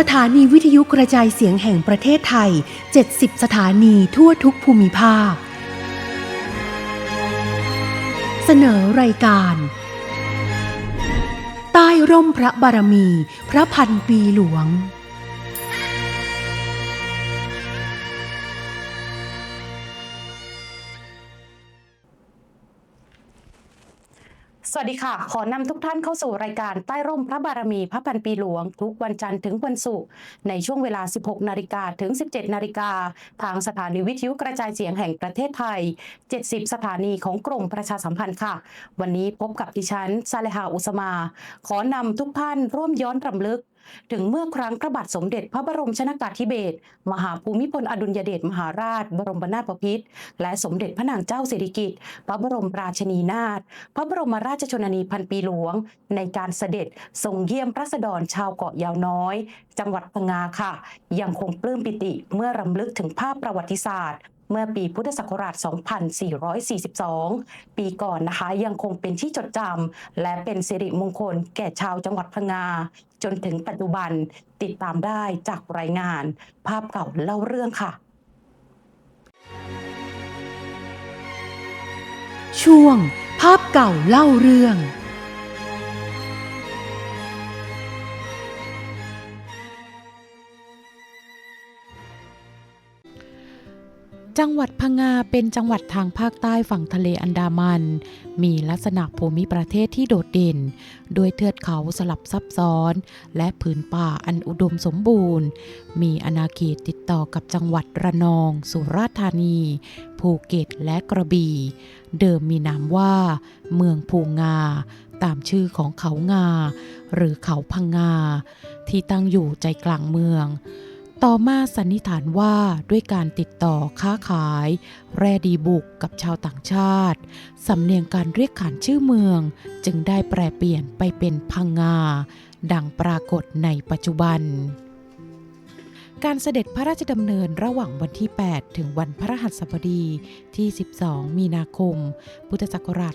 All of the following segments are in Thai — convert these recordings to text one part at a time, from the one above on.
สถานีวิทยุกระจายเสียงแห่งประเทศไทย 70 สถานีทั่วทุกภูมิภาค เสนอรายการ ใต้ร่มพระบารมี พระพันปีหลวง วัสดีค่ะ ขอนำทุกท่านเข้าสู่รายการใต้ร่มพระบารมีพระพันปีหลวง ทุกวันจันทร์ถึงวันศุกร์ในช่วงเวลา 16 นาฬิกาถึง 17 นาฬิกา ทางสถานีวิทยุกระจายเสียงแห่งประเทศไทย 70 สถานีของกรมประชาสัมพันธ์ค่ะ วันนี้พบกับดิฉันซาเลหาอุสมา ขอนำทุกท่านร่วมย้อนรำลึก ถึงเมื่อครั้งพระบาทสมเด็จพระบรมชนากาธิเบศรมหาภูมิพลอดุลยเดชมหาราช บรมนาถบพิตรและสมเด็จพระนางเจ้าสิริกิติ์พระบรมราชินีนาถพระบรมราชชนนีพันปีหลวง ในการเสด็จทรงเยี่ยมรัษฎรชาวเกาะยาวน้อย จังหวัดพังงาค่ะ ยังคงปลื้มปิติเมื่อรำลึกถึงภาพประวัติศาสตร์ เมื่อปีพุทธศักราช 2442 ปีก่อนนะคะยังคงเป็นที่จดจำและเป็นสิริมงคลแก่ชาวจังหวัดพังงา จนถึงปัจจุบันติดตามได้จากรายงาน ภาพเก่าเล่าเรื่องค่ะ ช่วง ภาพเก่าเล่าเรื่อง จังหวัดพังงาเป็นจังหวัดทางภาคใต้ฝั่งทะเลอันดามัน มีลักษณะภูมิประเทศที่โดดเด่น โดยเทือกเขาสลับซับซ้อน และผืนป่าอันอุดมสมบูรณ์ มีอาณาเขตติดต่อกับจังหวัดระนอง สุราษฎร์ธานี ภูเก็ตและกระบี่ เดิมมีนามว่า เมืองภูงา ตามชื่อของเขางา หรือเขาพังงา ที่ตั้งอยู่ใจกลางเมือง ต่อมาสันนิษฐานว่าด้วยการติดต่อค้าขาย แร่ดีบุกกับชาวต่างชาติ สำเนียงการเรียกขานชื่อเมือง จึงได้แปลเปลี่ยนไปเป็นพังงา ดังปรากฏในปัจจุบัน การเสด็จพระราชดำเนินระหว่างวันที่ 8 ถึงวันพระหัสบดีที่ 12 มีนาคม พุทธศักราช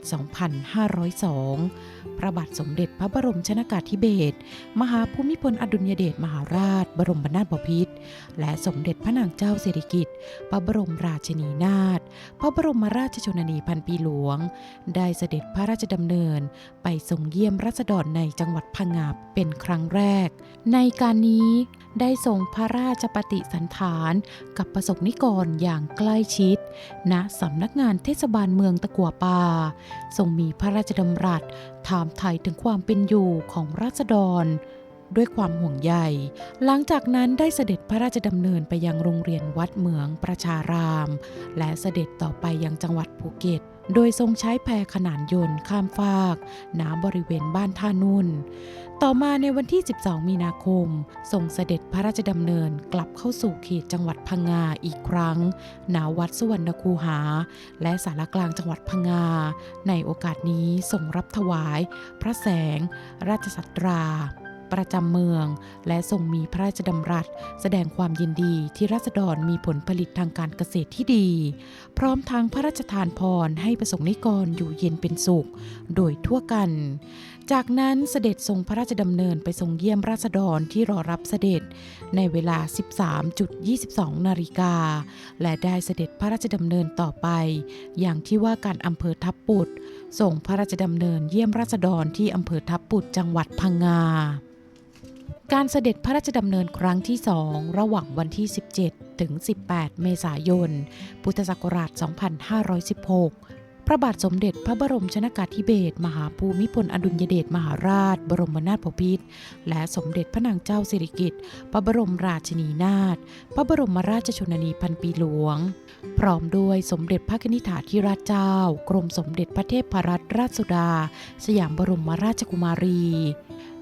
2502 พระบาทสมเด็จพระบรมชนากาธิเบศร มหาภูมิพลอดุลยเดชมหาราช บรมนาถบพิตร และสมเด็จพระนางเจ้าสิริกิติ์ พระบรมราชินีนาถ พระบรมราชชนนีพันปีหลวง ได้เสด็จพระราชดำเนินไปทรงเยี่ยมรัษฎรในจังหวัดพังงาเป็นครั้งแรก ในการนี้ได้ทรงพระราชปฏิสันถานกับประสบนิกรอย่างใกล้ชิด ณสำนักงานเทศบาลเมืองตะกัวป่าทรงมีพระราชดำรัสถามไทยถึงความเป็นอยู่ของราษฎรด้วยความห่วงใย หลังจากนั้นได้เสด็จพระราชดำเนินไปยังโรงเรียนวัดเหมืองประชาราม และเสด็จต่อไปยังจังหวัดภูเก็ต โดยทรงใช้แพขนานยนต์ข้ามฟากณบริเวณบ้านท่านุ่น ต่อมาในวันที่ 12 มีนาคมทรงเสด็จพระราชดำเนินกลับเข้าสู่เขตจังหวัดพังงาอีกครั้ง ณ วัดสุวรรณคูหา และสารกลางจังหวัดพังงา ในโอกาสนี้ทรงรับถวาย พระแสง ราชสัตรา ประจำเมือง และทรงมีพระราชดำรัส แสดงความยินดีที่ราษฎรมีผลผลิตทางการเกษตรที่ดี พร้อมทางพระราชทานพรให้ประสงค์นิกรอยู่เย็นเป็นสุข โดยทั่วกัน จากนั้นเสด็จทรงพระราชดำเนินไปทรงเยี่ยมราษฎรที่รอรับเสด็จ ในเวลา 13.22 นาฬิกา และได้เสด็จพระราชดำเนินต่อไป อย่างที่ว่าการอำเภอทับปุดส่งพระราชดำเนินเยี่ยมราษฎรที่อำเภอทับปุดจังหวัดพังงา การเสด็จพระราชดำเนินครั้งที่สองระหว่างวันที่ 17 ถึง 18 เมษายน พุทธศักราช 2516 พระบาทสมเด็จพระบรมชนากาธิเบศรมหาภูมิพลอดุลยเดชมหาราช บรมนาถบพิตรและสมเด็จพระนางเจ้าสิริกิติ์พระบรมราชินีนาถพระบรมราชชนนีพันปีหลวง พร้อมด้วยสมเด็จพระนิธิถาธิราชเจ้า กรมสมเด็จพระเทพรัตนราชสุดา สยามบรมราชกุมารี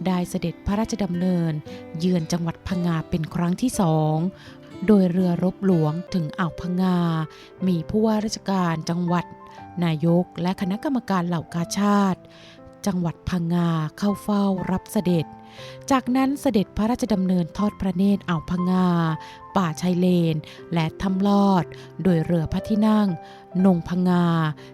ได้เสด็จพระราชดำเนิน เยือนจังหวัดพังงาเป็นครั้งที่สองโดยเรือรบหลวงถึงอ่าวพังงา มีผู้ว่าราชการจังหวัด นายกและคณะกรรมการเหล่ากาชาติ จังหวัดพังงาเข้าเฝ้ารับเสด็จ จากนั้นเสด็จพระราชดำเนินทอดพระเนตรอ่าวพังงาป่าชายเลน และทำลอด โดยเรือพระที่นั่ง นงพงงา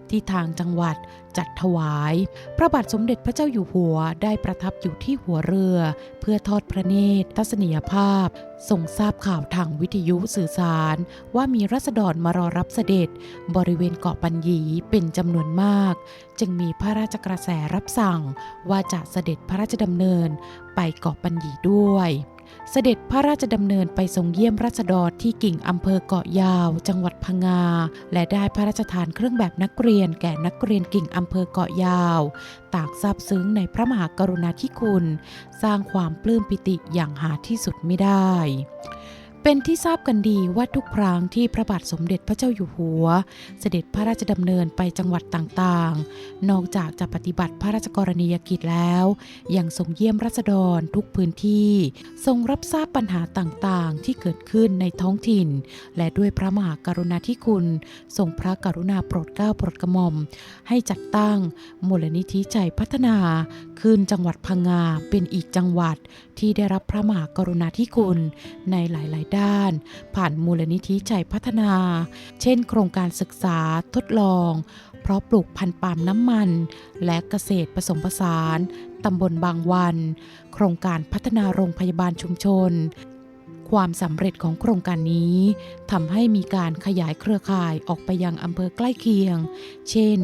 ที่ทางจังหวัดจัดถวาย พระบาทสมเด็จพระเจ้าอยู่หัวได้ประทับอยู่ที่หัวเรือ เพื่อทอดพระเนตรทัศนียภาพทรงทราบข่าวทางวิทยุสื่อสาร ว่ามีรัษฎรมารอรับเสด็จ บริเวณเกาะปัญญีเป็นจำนวนมาก จึงมีพระราชกระแสรับสั่ง ว่าจะเสด็จพระราชดำเนินไปเกาะปัญญีด้วย เสด็จพระราชดำเนินไปทรงเยี่ยมรัษฎรที่กิ่งอำเภอเกาะยาว จังหวัดพังงา และได้พระราชทานเครื่องแบบนักเรียนแก่นักเรียนกิ่งอำเภอเกาะยาว ต่างซาบซึ้งในพระมหากรุณาธิคุณ สร้างความปลื้มปิติอย่างหาที่สุดไม่ได้ เป็นที่ทราบกันดีว่าทุกครั้งที่พระบาทสมเด็จพระเจ้าอยู่หัว เสด็จพระราชดำเนินไปจังหวัดต่างๆ นอกจากจะปฏิบัติพระราชกรณียกิจแล้ว ยังทรงเยี่ยมรัษฎรทุกพื้นที่ ทรงรับทราบปัญหาต่างๆ ที่เกิดขึ้นในท้องถิ่น และด้วยพระมหากรุณาธิคุณ ทรงพระกรุณาโปรดเกล้าโปรดกระหม่อม ให้จัดตั้งมูลนิธิใจพัฒนา ขึ้นจังหวัดพังงาเป็นอีกจังหวัดที่ได้รับพระมหากรุณาธิคุณในหลาย ๆ ด้าน ผ่านมูลนิธิใจพัฒนา เช่น โครงการศึกษาทดลอง เพราะปลูกพันธุ์ปาล์มน้ำมัน และเกษตรผสมผสานตำบลบางวัน โครงการพัฒนาโรงพยาบาลชุมชน ความสำเร็จของโครงการนี้ทำให้มีการขยายเครือข่ายออกไปยังอำเภอใกล้เคียง เช่น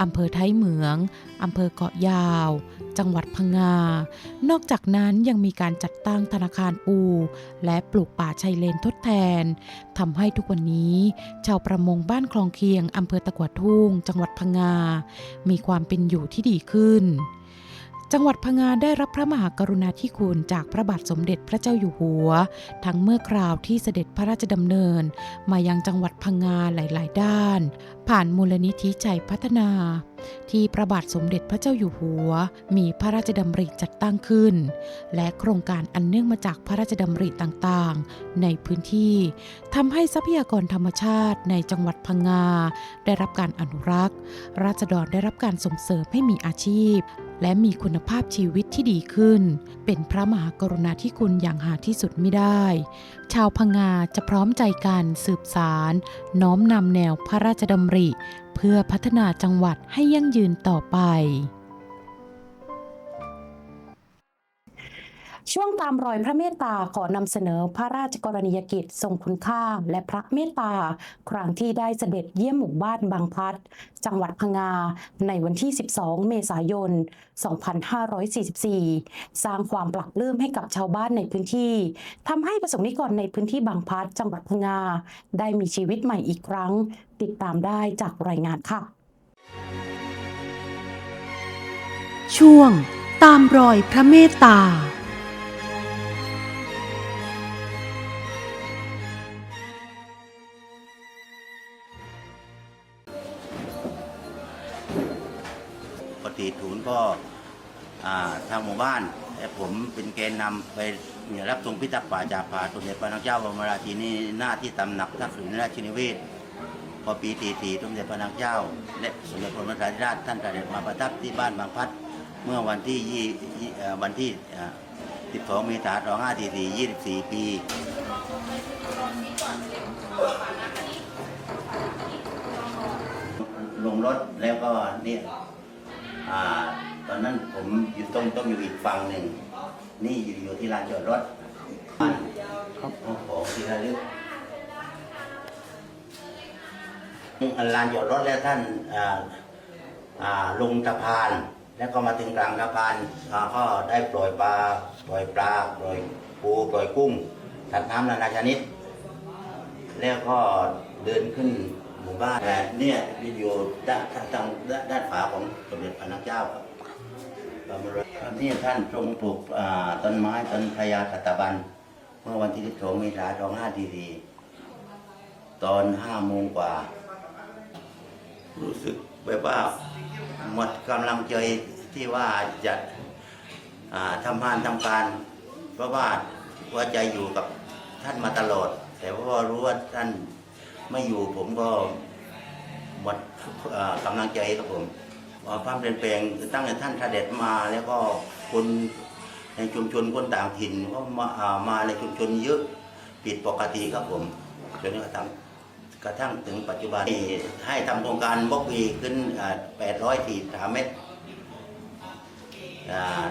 อำเภอไทยเหมืองอำเภอเกาะยาว จังหวัดพังงา นอกจากนั้นยังมีการจัดตั้งธนาคารปู และปลูกป่าชายเลนทดแทนทำให้ทุกวันนี้ ชาวประมงบ้านคลองเคียงอำเภอตะกัวทุ่ง จังหวัดพังงา มีความเป็นอยู่ที่ดีขึ้น จังหวัดพังงาได้รับพระมหากรุณาธิคุณจากพระบาทสมเด็จพระเจ้าอยู่หัว ทั้งเมื่อคราวที่เสด็จพระราชดำเนิน มายังจังหวัดพังงาหลาย ๆ ด้าน ผ่านมูลนิธิใจพัฒนา ที่พระบาทสมเด็จพระเจ้าอยู่หัว มีพระราชดำริจัดตั้งขึ้น และโครงการอันเนื่องมาจากพระราชดำริต่าง ๆ ในพื้นที่ทำให้ทรัพยากรธรรมชาติในจังหวัดพังงาได้รับการอนุรักษ์ ราษฎรได้รับการส่งเสริมให้มีอาชีพ และมีคุณภาพชีวิตที่ดีขึ้น เป็นพระมหากรุณาธิคุณอย่างหาที่สุดไม่ได้ ชาวพังงาจะพร้อมใจกันสืบสาร น้อมนำแนวพระราชดำริ เพื่อพัฒนาจังหวัดให้ยั่งยืนต่อไป ช่วงตามรอยพระเมตตาขอนำเสนอพระราชกรณียกิจทรงคุณค่า และพระเมตตา ครั้งที่ได้เสด็จเยี่ยมหมู่บ้านบางพลัด จังหวัดพังงา ในวันที่ 12 เมษายน 2544 สร้างความปลักปลื้มให้กับชาวบ้านในพื้นที่ทำให้ประสงค์นิกรในพื้นที่บางพลัด จังหวัดพังงา ได้มีชีวิตใหม่อีกครั้ง ติดตามได้จากรายงานค่ะ ช่วงตามรอยพระเมตตา ก็ทางหมู่บ้านและผมเป็นเกณฑ์นำไปรับทรงพิทักษ์ป่าจากป่าสมเด็จพระนางเจ้าบรมราชินีหน้าที่ตำหนักทักษิณราชินิเวศพอปีตีตีสมเด็จพระนางเจ้า และสมเด็จพระบรมราชินีนาถท่านเสด็จมาประทับที่บ้านบางพัดเมื่อวันที่ยี่ยี่เอ่อวันที่อ่า12 เมษายน2544 24 ปีลงรถแล้วก็เนี่ย ตอนนั้นผมอยู่ต้องต้องอยู่อีกฝั่งหนึ่ง นี่อยู่อยู่ที่ลานจอดรถบ้านครับโอ้โหที่ระลึกลานจอดรถแล้วท่านอ่าอ่าลงสะพาน แล้วก็มาถึงกลางสะพานอ่าก็ได้ปล่อยปลาปล่อยปลาปล่อยปูปล่อยกุ้งสัตว์น้ำนานาชนิด แล้วก็เดินขึ้น หมู่บ้านแต่เนี่ยอยู่ด้านทางด้านด้านฝาของสมเด็จพระนางเจ้าครับบรมราชนี่ท่านทรงปลูกต้นไม้ต้นพญาสัตบัน เมื่อวันที่12เมษายน2544ตอน5โมงกว่า รู้สึกแบบว่าหมดกำลังใจที่ว่าจะทำงานทำการ เพราะว่าหัวใจอยู่กับท่านมาตลอด แต่ว่ารู้ว่าท่าน ไม่อยู่ผมก็หมดกำลังใจครับผมความเปลี่ยนแปลงตั้งแต่ท่านเสด็จมาแล้วก็คนในชุมชนคนต่างถิ่นก็มาามาในชุมชนเยอะผิดปกติครับผมจนกระทั่งกระทั่งถึงปัจจุบันให้ทำโครงการบล็อกวีขึ้น800ทีสามเมตร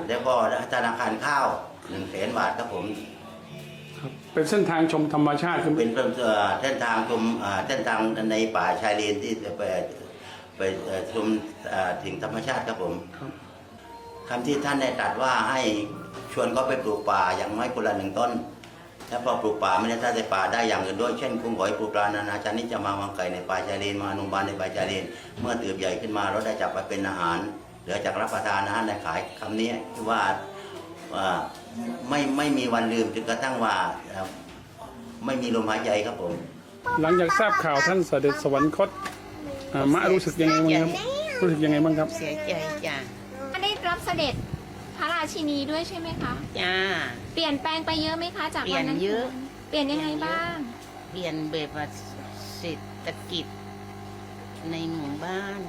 แล้วก็ธนาคารข้าวหนึ่งแสนบาทครับผม เป็นเส้นทางชมธรรมชาติคือเป็นเอ่อเส้นทางชมอ่าเส้นทางในป่าชายเลนที่จะไปไปเอ่อชมอ่าสิ่งธรรมชาติครับผมครับคำที่ท่านได้ตรัสว่าให้ชวนเขาไปปลูกป่าอย่างน้อยคนละหนึ่งต้นแล้วพอปลูกป่าไม่ได้ถ้าได้ป่าได้อย่างอื่นด้วยเช่นกุ้งหอยปลูกปลานานาชนิดจะมาวางไก่ในป่าชายเลนมานุบานในป่าชายเลนเมื่อเติบใหญ่ขึ้นมาเราได้จับไปเป็นอาหารเหลือจากรับประทานอาหารได้ขายคำนี้ที่ว่าว่า ไม่ไม่มีวันลืมจนกระทั่งว่าเอ่อไม่มีลมหายใจครับผม หลังจากทราบข่าวท่านเสด็จสวรรคตอ่ามะรู้สึกยังไงบ้างครับรู้สึกยังไงบ้างครับ เสียใจจ้ะได้รับเสด็จพระราชินีด้วยใช่ไหมคะจ้าเปลี่ยนแปลงไปเยอะไหมคะ จากเปลี่วัยนนนั้นเยอะ เปลี่ยนยังไงบ้าง เปลี่ยนแบบว่าเศรษฐกิจในหมู่บ้าน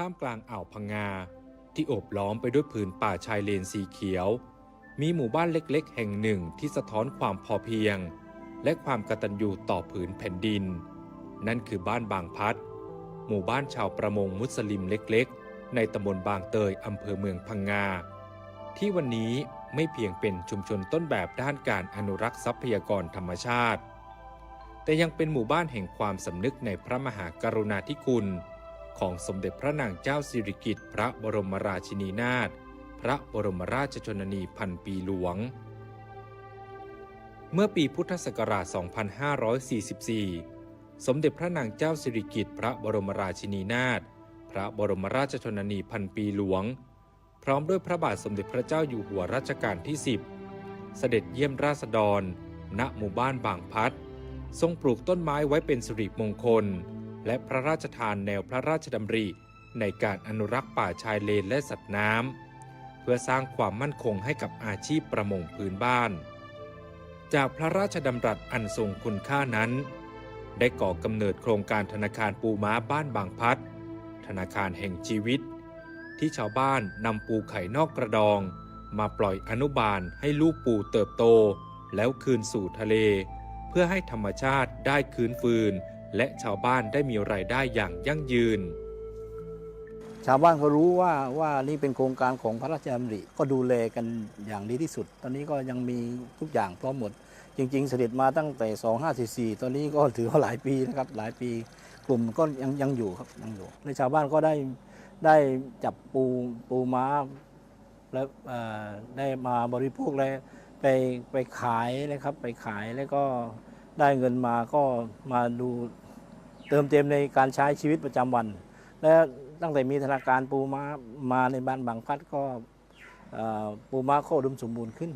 ท่ามกลางอ่าวพังงา ที่โอบล้อมไปด้วยผืนป่าชายเลนสีเขียว มีหมู่บ้านเล็กๆ แห่งหนึ่งที่สะท้อนความพอเพียง และความกตัญญูต่อผืนแผ่นดิน นั่นคือบ้านบางพัด หมู่บ้านชาวประมงมุสลิมเล็กๆ ในตำบลบางเตยอำเภอเมืองพังงา ที่วันนี้ไม่เพียงเป็นชุมชนต้นแบบด้านการอนุรักษ์ทรัพยากรธรรมชาติ แต่ยังเป็นหมู่บ้านแห่งความสำนึกในพระมหากรุณาธิคุณ ของสมเด็จพระนางเจ้าสิริกิติ์พระบรมราชินีนาถพระบรมราชชนนีพันปีหลวง เมื่อปีพุทธศักราช 2544 สมเด็จพระนางเจ้าสิริกิติ์พระบรมราชินีนาถพระบรมราชชนนีพันปีหลวง พร้อมด้วยพระบาทสมเด็จพระเจ้าอยู่หัวรัชกาลที่ 10 เสด็จเยี่ยมราษฎร ณหมู่บ้านบางพัดทรงปลูกต้นไม้ไว้เป็นสิริมงคล และพระราชทานแนวพระราชดำริในการอนุรักษ์ป่าชายเลนและสัตว์น้ำเพื่อสร้างความมั่นคงให้กับอาชีพประมงพื้นบ้าน จากพระราชดำรัสอันทรงคุณค่านั้น ได้ก่อกำเนิดโครงการธนาคารปูม้าบ้านบางพัด ธนาคารแห่งชีวิต ที่ชาวบ้านนำปูไข่นอกกระดอง มาปล่อยอนุบาลให้ลูกปูเติบโต แล้วคืนสู่ทะเล เพื่อให้ธรรมชาติได้คืนฟืน และชาวบ้านได้มีรายได้อย่างยั่งยืน ชาวบ้านก็รู้ว่าว่านี่เป็นโครงการของพระราชดำริก็ดูแลกันอย่างดีที่สุด ตอนนี้ก็ยังมีทุกอย่างพร้อมหมด จริง ๆ เสด็จมาตั้งแต่ 2544 ตอนนี้ก็ถือว่าหลายปีนะครับหลายปีกลุ่มก็ยังยังอยู่ครับยังอยู่และชาวบ้านก็ได้ได้จับปูปูม้าแล้วได้มาบริโภคและไปไปขายนะครับไปขายแล้วก็ได้เงินมาก็มาดู เติมเต็มในการใช้ชีวิตประจำวัน และตั้งแต่มีธนาคารปูม้ามาในบ้านบางพัดก็ปูม้าก็อุดมสมบูรณ์ขึ้น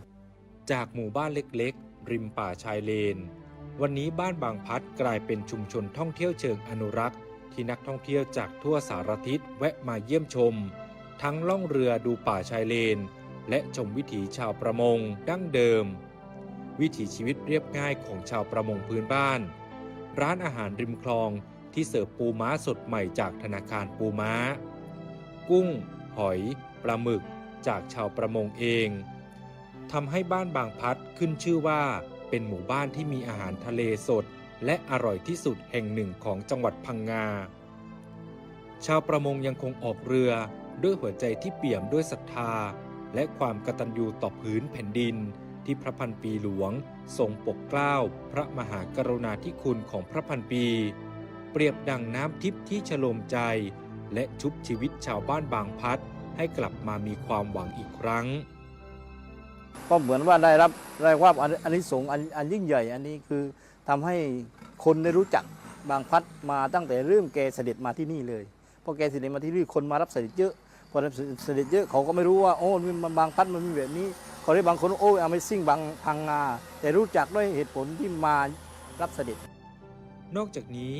จากหมู่บ้านเล็กๆ ริมป่าชายเลน วันนี้บ้านบางพัดกลายเป็นชุมชนท่องเที่ยวเชิงอนุรักษ์ ที่นักท่องเที่ยวจากทั่วสารทิศแวะมาเยี่ยมชม ทั้งล่องเรือดูป่าชายเลน และชมวิถีชาวประมงดั้งเดิม วิถีชีวิตเรียบง่ายของชาวประมงพื้นบ้าน ร้านอาหารริมคลองที่เสิร์ฟปูม้าสดใหม่จากธนาคารปูม้า กุ้ง หอย ปลาหมึกจากชาวประมงเองทำให้บ้านบางพัดขึ้นชื่อว่า เป็นหมู่บ้านที่มีอาหารทะเลสด และอร่อยที่สุดแห่งหนึ่งของจังหวัดพังงา ชาวประมงยังคงออกเรือด้วยหัวใจที่เปี่ยมด้วยศรัทธา และความกตัญญูต่อพื้นแผ่นดิน ที่พระพันปีหลวงทรงปกเกล้าพระมหากรุณาธิคุณของพระพันปี เปรียบดังน้ำทิพย์ที่ฉโลมใจ และชุบชีวิตชาวบ้านบางพัดให้กลับมามีความหวังอีกครั้ง ก็เหมือนว่าได้รับได้รับอันอันนี้สงอันอันยิ่งใหญ่อันนี้คือทำให้คนได้รู้จักบางพัดมาตั้งแต่เริ่มแกเสด็จมาที่นี่เลยพอแกเสด็จมาที่นี่คนมารับเสด็จเยอะ พอรับเสด็จเยอะเขาก็ไม่รู้ว่าโอ้มันบางพัดมันมีแบบนี้เขาได้บางคนโอ้ย Amazing บางพังงา แต่รู้จักด้วยเหตุผลที่มารับเสด็จ นอกจากนี้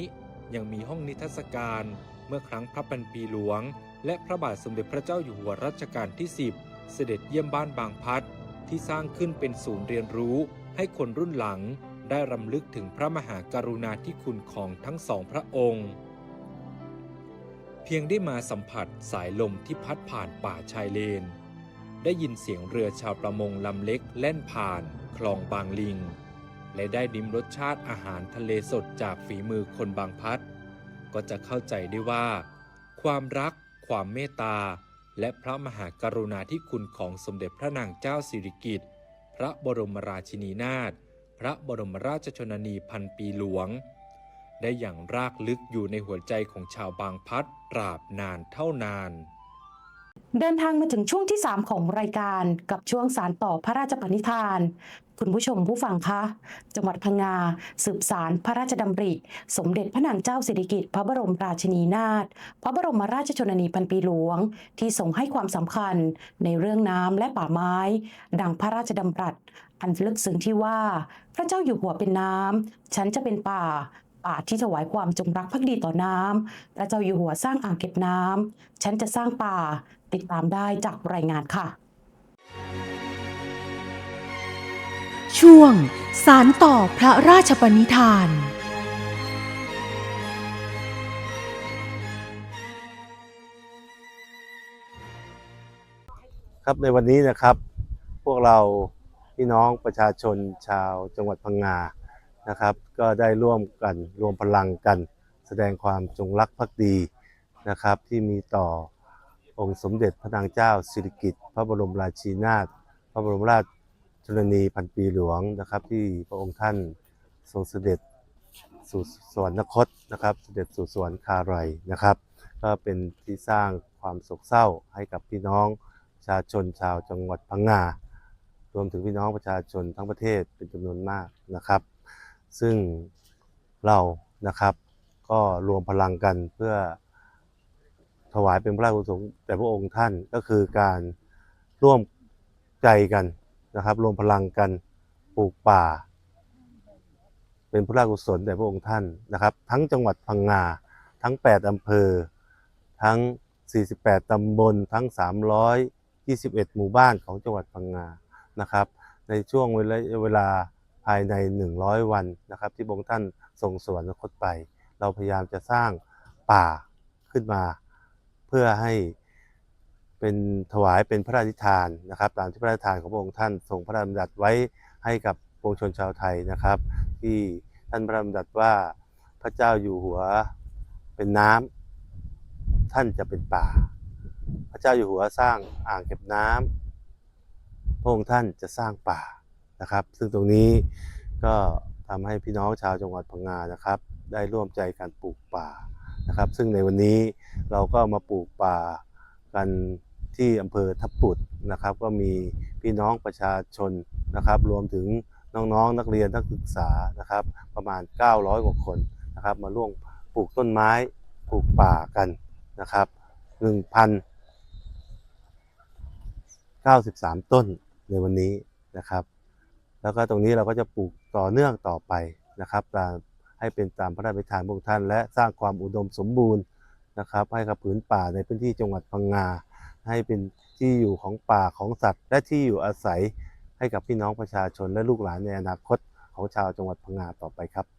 ยังมีห้องนิทรรศการเมื่อครั้งพระปันปีหลวง และพระบาทสมเด็จพระเจ้าอยู่หัวรัชกาลที่ 10 เสด็จเยี่ยมบ้านบางพัดที่สร้างขึ้นเป็นศูนย์เรียนรู้ ให้คนรุ่นหลังได้รำลึกถึงพระมหากรุณาธิคุณของทั้งสองพระองค์ เพียงได้มาสัมผัสสายลมที่พัดผ่านป่าชายเลน ได้ยินเสียงเรือชาวประมงลำเล็กแล่นผ่าน คลองบางลิง และได้ดิ้มรสชาติอาหารทะเลสดจากฝีมือคนบางพัด ก็จะเข้าใจได้ว่า ความรัก ความเมตตา และพระมหากรุณาธิคุณของสมเด็จพระนางเจ้าสิริกิติ์พระบรมราชินีนาถพระบรมราชชนนีพันปีหลวง ได้อย่างรากลึกอยู่ในหัวใจของชาวบางพัดตราบนานเท่านาน เดินทางมาถึงช่วงที่ 3 ของรายการกับช่วงสารต่อพระราชปณิธาน คุณผู้ชมผู้ฟังคะ จังหวัดพังงา สืบสารพระราชดำริ สมเด็จพระนางเจ้าสิริกิติ์พระบรมราชินีนาถพระบรมราชชนนีพันปีหลวง ที่ทรงให้ความสำคัญในเรื่องน้ำและป่าไม้ ดังพระราชดำรัสอันลึกซึ้งที่ว่า พระเจ้าอยู่หัวเป็นน้ำฉันจะเป็นป่า ป่าที่ถวายความจงรักภักดีต่อน้ำพระเจ้าอยู่หัวสร้างอ่างเก็บน้ำฉันจะสร้างป่า ติดตามได้จากรายงานค่ะ ช่วง สารต่อพระราชปณิธานครับในวันนี้นะครับ พวกเราพี่น้องประชาชนชาวจังหวัดพังงา นะครับ ก็ได้ร่วมกันรวมพลังกัน แสดงความจงรักภักดีนะครับ ที่มีต่อองค์สมเด็จพระนางเจ้าสิริกิติ์พระบรมราชินีนาถพระบรมราชชนนีพันปีหลวงนะครับ ที่พระองค์ท่านทรงเสด็จสู่สวรรคตนะครับ เสด็จสู่สวรรคาลัยนะครับ ก็เป็นที่สร้างความโศกเศร้าให้กับพี่น้องประชาชนชาวจังหวัดพังงารวมถึงพี่น้องประชาชนทั้งประเทศเป็นจำนวนมากนะครับ ซึ่งเรานะครับก็รวมพลังกันเพื่อถวายเป็นพระราชกุศลแด่พระองค์ท่านก็คือการร่วมใจกันนะครับรวมพลังกันปลูกป่า เป็นพระราชกุศลแด่พระองค์ท่านนะครับ ทั้งจังหวัดพังงาทั้ง 8 อำเภอ ทั้ง 48 ตำบลทั้ง 321 หมู่บ้านของจังหวัดพังงานะครับ ในช่วงเวลาเวลา ภายใน 100 วันนะครับ ที่พระองค์ท่านทรงสวรรคตไป เราพยายามจะสร้างป่าขึ้นมา เพื่อให้เป็นถวายเป็นพระราชทานนะครับ ตามที่พระราชทานของพระองค์ท่านทรงพระราชดำรัสไว้ให้กับปวงชนชาวไทยนะครับ ที่ท่านพระราชดำรัสว่าพระเจ้าอยู่หัวเป็นน้ำท่านจะเป็นป่า พระเจ้าอยู่หัวสร้างอ่างเก็บน้ำพระองค์ท่านจะสร้างป่า นะครับ ซึ่งตรงนี้ก็ทำให้พี่น้องชาวจังหวัดพังงานะครับ ได้ร่วมใจการปลูกป่านะครับ ซึ่งในวันนี้เราก็มาปลูกป่ากันที่อำเภอทับปุดนะครับ ก็มีพี่น้องประชาชนนะครับ รวมถึงน้องๆนักเรียนนักศึกษานะครับ ประมาณ 900 กว่าคนนะครับ มาร่วมปลูกต้นไม้ปลูกป่ากันนะครับ1,093 ต้นในวันนี้นะครับ แล้วก็ตรงนี้เราก็จะปลูกต่อเนื่องต่อไปนะครับตามให้เป็นตามพระราชบัญชาพระองค์ท่าน และสร้างความอุดมสมบูรณ์นะครับ ให้กับผืนป่าในพื้นที่จังหวัดพังงา ให้เป็นที่อยู่ของป่าของสัตว์ และที่อยู่อาศัยให้กับพี่น้องประชาชนและลูกหลานในอนาคตของชาวจังหวัดพังงาต่อไปครับ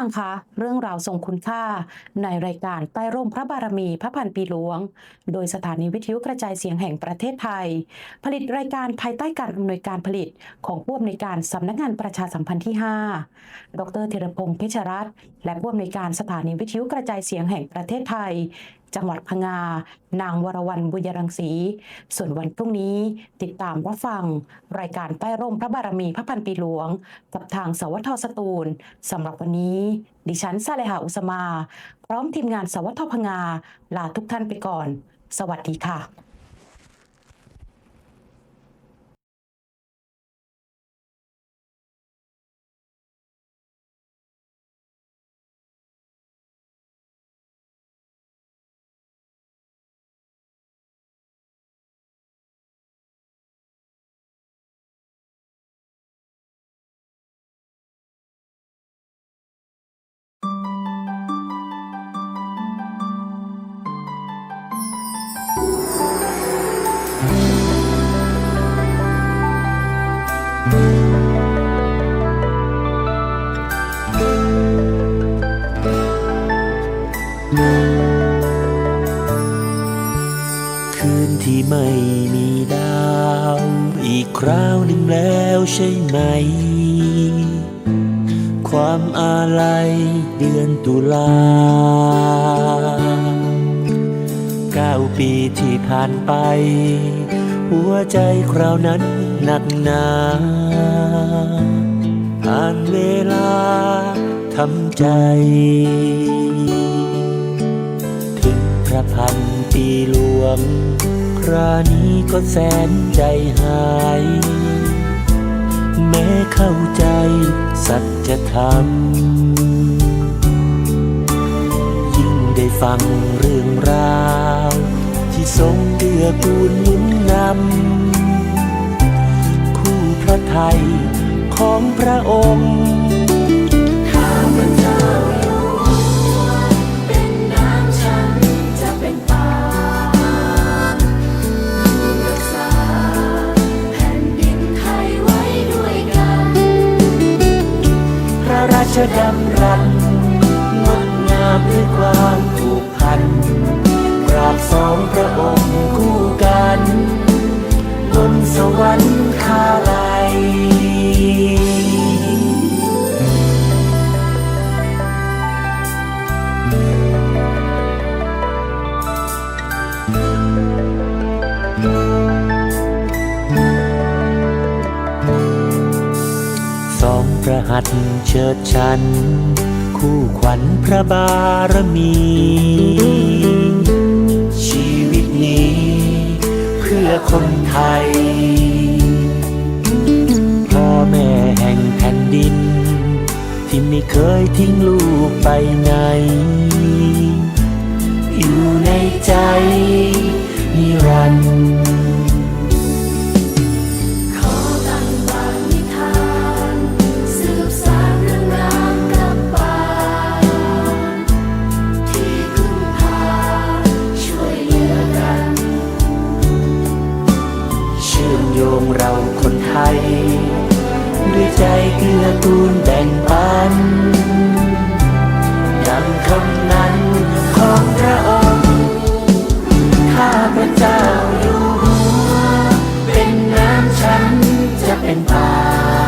ฟังคะเรื่องราวทรงคุณค่า ในรายการใต้ร่มพระบารมีพระพันปีหลวง โดยสถานีวิทยุกระจายเสียงแห่งประเทศไทย ผลิตรายการภายใต้การอำนวยการผลิตของผู้อำนวยการสำนักงานประชาสัมพันธ์ที่ 5 ดรธีรพงศ์เพชรรัตน์และผู้อำนวยการสถานีวิทยุกระจายเสียงแห่งประเทศไทย จังหวัดพังงา นางวรวรรณบุญยรังสี ส่วนวันพรุ่งนี้ติดตามรับฟัง รายการใต้ร่มพระบารมีพระพันปีหลวง กับทางสวทสตูลสำหรับวันนี้ ดิฉันซาเลหาอุสมา พร้อมทีมงานสวทพงา ลาทุกท่านไปก่อน สวัสดีค่ะ คราวหนึ่งแล้วใช่ไหม ความอาลัยเดือนตุลาเก้าปีที่ผ่านไป หัวใจคราวนั้นหนักหนาผ่านเวลาทำใจ ถึงพระพันปีหลวง รานี้ก็แสนใจหาย แม้เข้าใจสัจธรรม ยิ่งได้ฟังเรื่องราว ที่ทรงเดือกูลหนุนนำ คู่พระไทยของพระองค์ รัดเชิดชัน คู่ขวัญพระบารมี ชีวิตนี้ เพื่อคนไทย พ่อแม่แห่งแผ่นดิน ที่ไม่เคยทิ้งลูกไปไหน อยู่ในใจนิรันดร์ บ่งปันดังคำนั้นของพระองค์ข้าพระเจ้าอยู่หัวเป็นน้ำฉันจะเป็นป่า